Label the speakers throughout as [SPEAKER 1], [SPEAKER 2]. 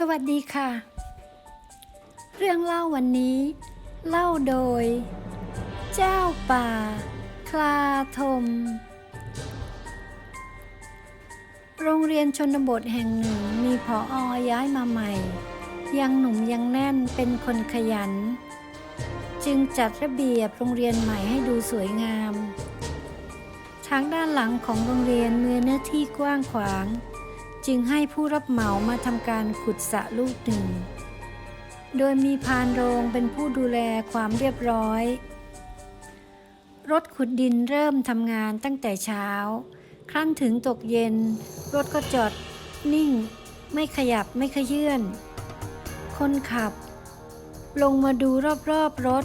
[SPEAKER 1] สวัสดีค่ะ เรื่องเล่าวันนี้ เล่าโดย เจ้าป่า คลาทม โรงเรียนชนบทแห่งหนึ่งมีผออย้ายมาใหม่ ยังหนุ่มยังแน่นเป็นคนขยัน จึงจัดระเบียบโรงเรียนใหม่ให้ดูสวยงาม ทางด้านหลังของโรงเรียนมีเนื้อที่กว้างขวาง จึงให้ผู้รับเหมามาทำการขุดสระลูกหนึ่ง โดยมีพานโรงเป็นผู้ดูแลความเรียบร้อย รถขุดดินเริ่มทำงานตั้งแต่เช้า ครั้นถึงตกเย็น รถก็จอด นิ่ง ไม่ขยับไม่ขยื่น คนขับ ลงมาดูรอบๆรถ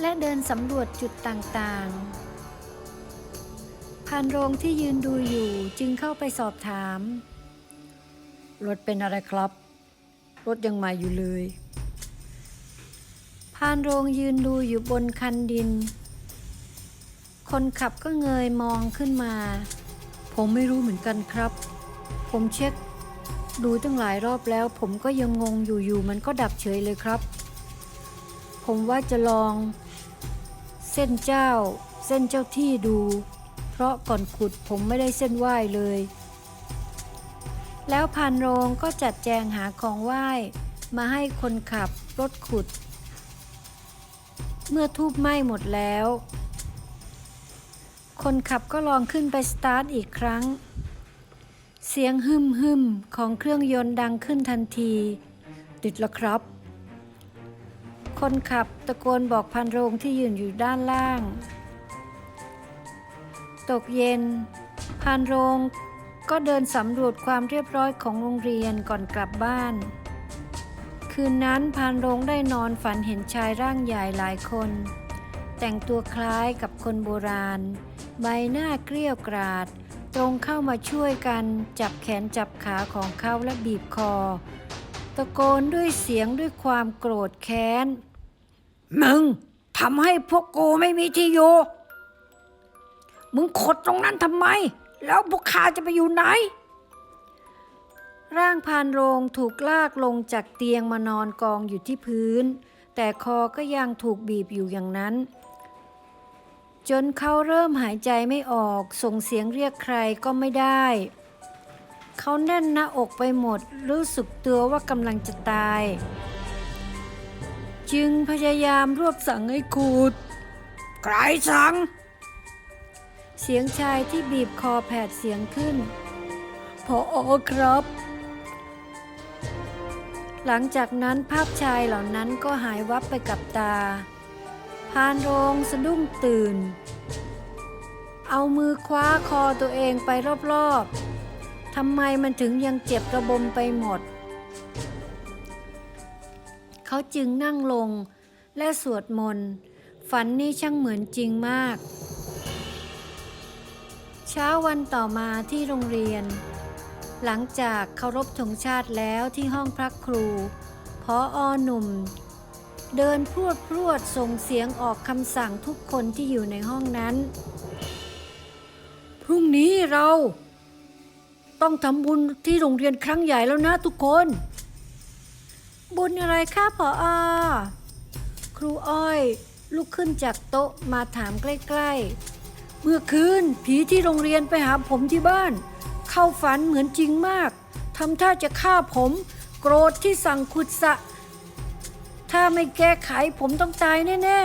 [SPEAKER 1] และเดินสำรวจจุดต่างๆานโรงที่ยืนดูอยู่จึงเข้าไปสอบถาม รถเป็นอะไรครับ รถยังม่อยู่เลย พานโรงยืนดูอยู่บนคันดิน คนขับก็เงยมองขึ้นมา ผมไม่รู้เหมือนกันครับ ผมเช็ค ดูตั้งหลายรอบแล้ว ผมก็ยังงงอยู่ๆมันก็ดับเฉยเลยครับ ผมว่าจะลอง เส้นเจ้า เส้นเจ้าที่ดู เพราะก่อนขุดผมไม่ได้เส้นไหว้เลย แล้วพานโรงก็จัดแจงหาของไหว้ มาให้คนขับรถขุด เมื่อทูบไหม้หมดแล้ว คนขับก็ลองขึ้นไปสตาร์ทอีกครั้ง เสียงฮึมฮึมของเครื่องยนต์ดังขึ้นทันที ติดแล้วครับ คนขับตะโกนบอกพันโรงที่ยืนอยู่ด้านล่าง ตกเย็น พานโรงก็เดินสำรวจความเรียบร้อยของโรงเรียนก่อนกลับบ้าน คืนนั้นพานโรงได้นอนฝันเห็นชายร่างใหญ่หลายคน แต่งตัวคล้ายกับคนโบราณ ใบหน้าเกลี้ยกราด ตรงเข้ามาช่วยกันจับแขนจับขาของเขาและบีบคอ ตะโกนด้วยเสียงด้วยความโกรธแค้น มึงทำให้พวกกูไม่มีที่อยู่ มึงขดตรงนั้นทำไม แล้วพวกข้าจะไปอยู่ไหน ร่างพานโรงถูกลากลงจากเตียงมานอนกองอยู่ที่พื้น แต่คอก็ยังถูกบีบอยู่อย่างนั้น จนเขาเริ่มหายใจไม่ออก ส่งเสียงเรียกใครก็ไม่ได้ เขาแน่นหน้าอกไปหมด รู้สึกตัวว่ากำลังจะตาย จึงพยายามรวบสั่งให้ขูด ใครสั่ง เสียงชายที่บีบคอแผดเสียงขึ้น พออครับ หลังจากนั้นภาพชายเหล่านั้นก็หายวับไปกับตา พานโรงสะดุ้งตื่น เอามือคว้าคอตัวเองไปรอบๆ ทำไมมันถึงยังเจ็บระบมไปหมด เขาจึงนั่งลงและสวดมนต์ ฝันนี่ช่างเหมือนจริงมาก ช้าวันต่อมาที่โรงเรียน หลังจากเคารพธงชาติแล้วที่ห้องพระครูพออหนุ่ม เดินพรวดพรวดส่งเสียงออกคำสั่งทุกคนที่อยู่ในห้องนั้น พรุ่งนี้เราต้องทำบุญที่โรงเรียนครั้งใหญ่แล้วนะทุกคน บุญอะไรคะพออครูอ้อยลุกขึ้นจากโต๊ะมาถามใกล้ ๆ เมื่อคืนผีที่โรงเรียนไปหาผมที่บ้าน เข้าฝันเหมือนจริงมากทำท่าจะฆ่าผม โกรธที่สั่งขุดสะ ถ้าไม่แก้ไขผมต้องตายแน่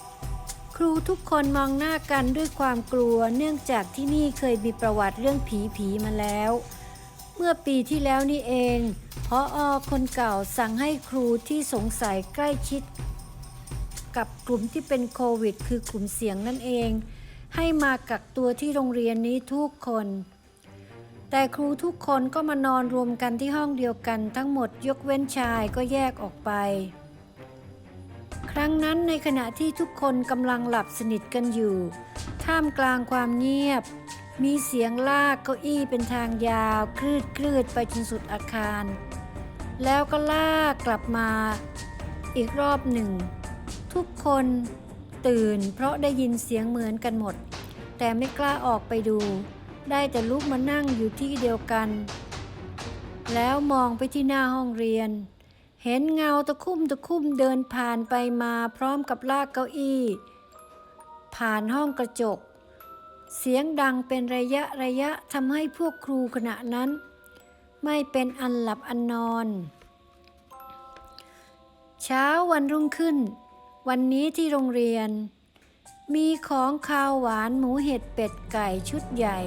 [SPEAKER 1] ๆ ครูทุกคนมองหน้ากันด้วยความกลัวเนื่องจากที่นี่เคยมีประวัติเรื่องผีผีๆมาแล้ว เมื่อปีที่แล้วนี่เองพออคนเก่าสั่งให้ครูที่สงสัยใกล้ชิด กับกลุ่มที่เป็นโควิด คือกลุ่มเสี่ยงนั่นเอง ให้มากักตัวที่โรงเรียนนี้ทุกคน แต่ครูทุกคนก็มานอนรวมกันที่ห้องเดียวกันทั้งหมดยกเว้นชายก็แยกออกไป ครั้งนั้นในขณะที่ทุกคนกำลังหลับสนิทกันอยู่ ท่ามกลางความเงียบ มีเสียงลากเก้าอี้เป็นทางยาว คลืดคลืดไปจนสุดอาคาร แล้วก็ลากกลับมา อีกรอบหนึ่ง ทุกคน ตื่น เพราะได้ยินเสียงเหมือนกันหมด แต่ไม่กล้าออกไปดู ได้แต่ลุกมานั่งอยู่ที่เดียวกัน แล้วมองไปที่หน้าห้องเรียน เห็นเงาตะคุ่มตะคุ่มเดินผ่านไปมาพร้อมกับลากเก้าอี้ ผ่านห้องกระจก เสียงดังเป็นระยะระยะทำให้พวกครูขณะนั้น ไม่เป็นอันหลับอันนอน เช้าวันรุ่งขึ้น วันนี้ที่โรงเรียน มีของคาวหวานหมูเห็ดเป็ดไก่ชุดใหญ่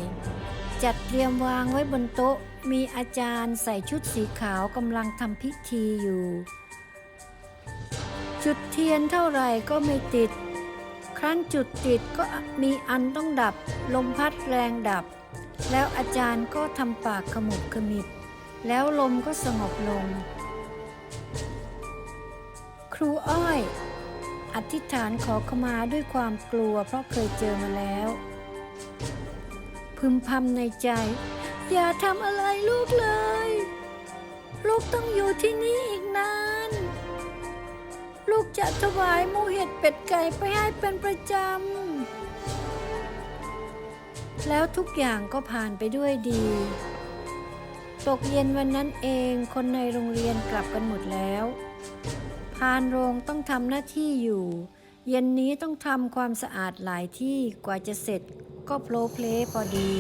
[SPEAKER 1] จัดเตรียมวางไว้บนโต๊ะ มีอาจารย์ใส่ชุดสีขาวกำลังทำพิธีอยู่ จุดเทียนเท่าไหร่ก็ไม่ติด ครั้นจุดติดก็มีอันต้องดับ ลมพัดแรงดับ แล้วอาจารย์ก็ทำปากขมุบขมิบ แล้วลมก็สงบลง ครูอ้อย อธิษฐานขอขมาด้วยความกลัวเพราะเคยเจอมาแล้ว พึมพำในใจ อย่าทำอะไรลูกเลย ลูกต้องอยู่ที่นี่อีกนาน ลูกจะถวายหมูเห็ดเป็ดไก่ไปให้เป็นประจำ แล้วทุกอย่างก็ผ่านไปด้วยดี ตกเย็นวันนั้นเองคนในโรงเรียนกลับกันหมดแล้ว พานโรงต้องทำหน้าที่อยู่ เย็นนี้ต้องทำความสะอาดหลายที่กว่าจะเสร็จก็โพลเพลพอดี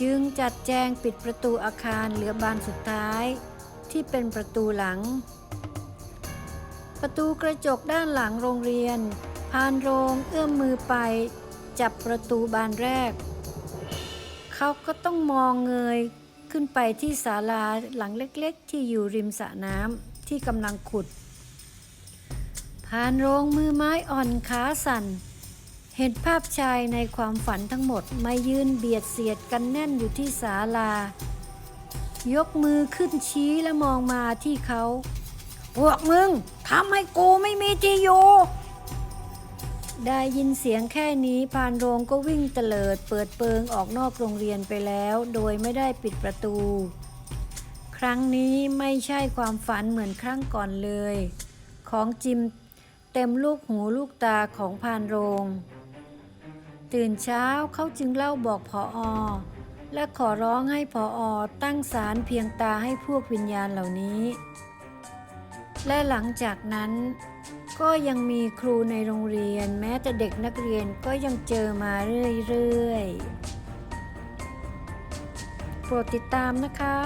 [SPEAKER 1] จึงจัดแจงปิดประตูอาคารเหลือบานสุดท้าย ที่เป็นประตูหลัง ประตูกระจกด้านหลังโรงเรียน พานโรงเอื้อมมือไป จับประตูบานแรก เขาก็ต้องมองเงยขึ้นไปที่ศาลาหลังเล็กๆ ที่อยู่ริมสระน้ำที่กำลังขุด พานโรงมือไม้อ่อนขาสั่น เห็นภาพชายในความฝันทั้งหมดมายืนเบียดเสียดกันแน่นอยู่ที่ศาลา ยกมือขึ้นชี้และมองมาที่เขา พวกมึงทำให้กูไม่มีที่อยู่ ได้ยินเสียงแค่นี้พานโรงก็วิ่งเตลิดเปิดเปิงออกนอกโรงเรียนไปแล้ว โดยไม่ได้ปิดประตู ครั้งนี้ไม่ใช่ความฝันเหมือนครั้งก่อนเลย ของจิม เต็มลูกหูลูกตาของพานโรง ตื่นเช้าเขาจึงเล่าบอกพออและขอร้องให้พออตั้งศาลเพียงตาให้พวกวิญญาณเหล่านี้ และหลังจากนั้นก็ยังมีครูในโรงเรียนแม้แต่เด็กนักเรียนก็ยังเจอมาเรื่อยๆ โปรดติดตามนะคะ